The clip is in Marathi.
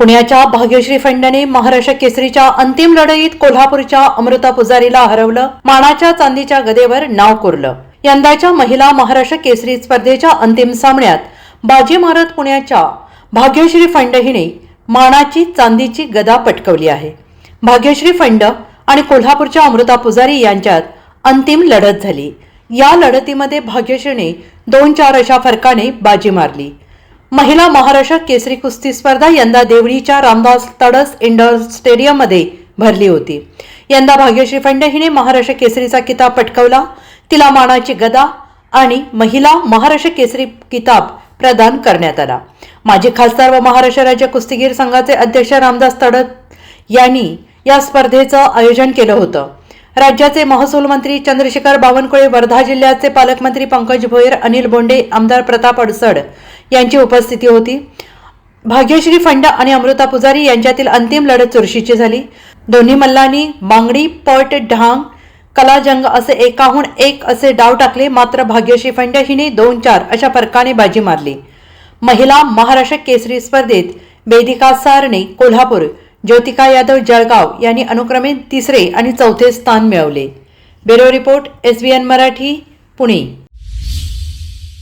पुण्याच्या भाग्यश्री फंडने महाराष्ट्र केसरीच्या अंतिम लढाईत कोल्हापूरच्या अमृता पुजारीला हरवलं. मानाच्या चांदीच्या गदेवर नाव कोरलं. यंदाच्या महिला महाराष्ट्र केसरी स्पर्धेच्या अंतिम सामन्यात बाजी मारत पुण्याच्या भाग्यश्री फंड हिने मानाची चांदीची गदा पटकवली आहे. भाग्यश्री फंड आणि कोल्हापूरच्या अमृता पुजारी यांच्यात अंतिम लढत झाली. या लढतीमध्ये भाग्यश्रीने दोन चार अशा फरकाने बाजी मारली. महिला महाराष्ट्र केसरी कुस्ती स्पर्धा यंदा देवळीच्या रामदास तडस इंडोर स्टेडियममध्ये भरली होती. यंदा भाग्यश्री फंडे हिने महाराष्ट्र केसरीचा किताब पटकवला. तिला मानाची गदा आणि महिला महाराष्ट्र केसरी किताब प्रदान करण्यात आला. माजी खासदार व महाराष्ट्र राज्य कुस्तीगीर संघाचे अध्यक्ष रामदास तडस यांनी या स्पर्धेचं आयोजन केलं होतं. राज्याचे महसूल मंत्री चंद्रशेखर बावनकुळे वर्धा जिल्ह्याचे पालकमंत्री पंकज भोयर अनिल बोंडे आमदार प्रताप अडसड यांची उपस्थिती होती. भाग्यश्री फंड आणि अमृता पुजारी यांच्यातील अंतिम लढत चुरशीची झाली. दोन्ही मल्लांनी बांगडी पट ढांग कलाजंग असे एकाहून एक असे डाव टाकले मात्र भाग्यश्री फंड हिने दोन चार अशा फरकाने बाजी मारली. महिला महाराष्ट्र केसरी स्पर्धेत वेदिका सारणे कोल्हापूर ज्योतिका यादव जळगाव यांनी अनुक्रमे तिसरे आणि चौथे स्थान मिळवले. Bureau report S Marathi Pune.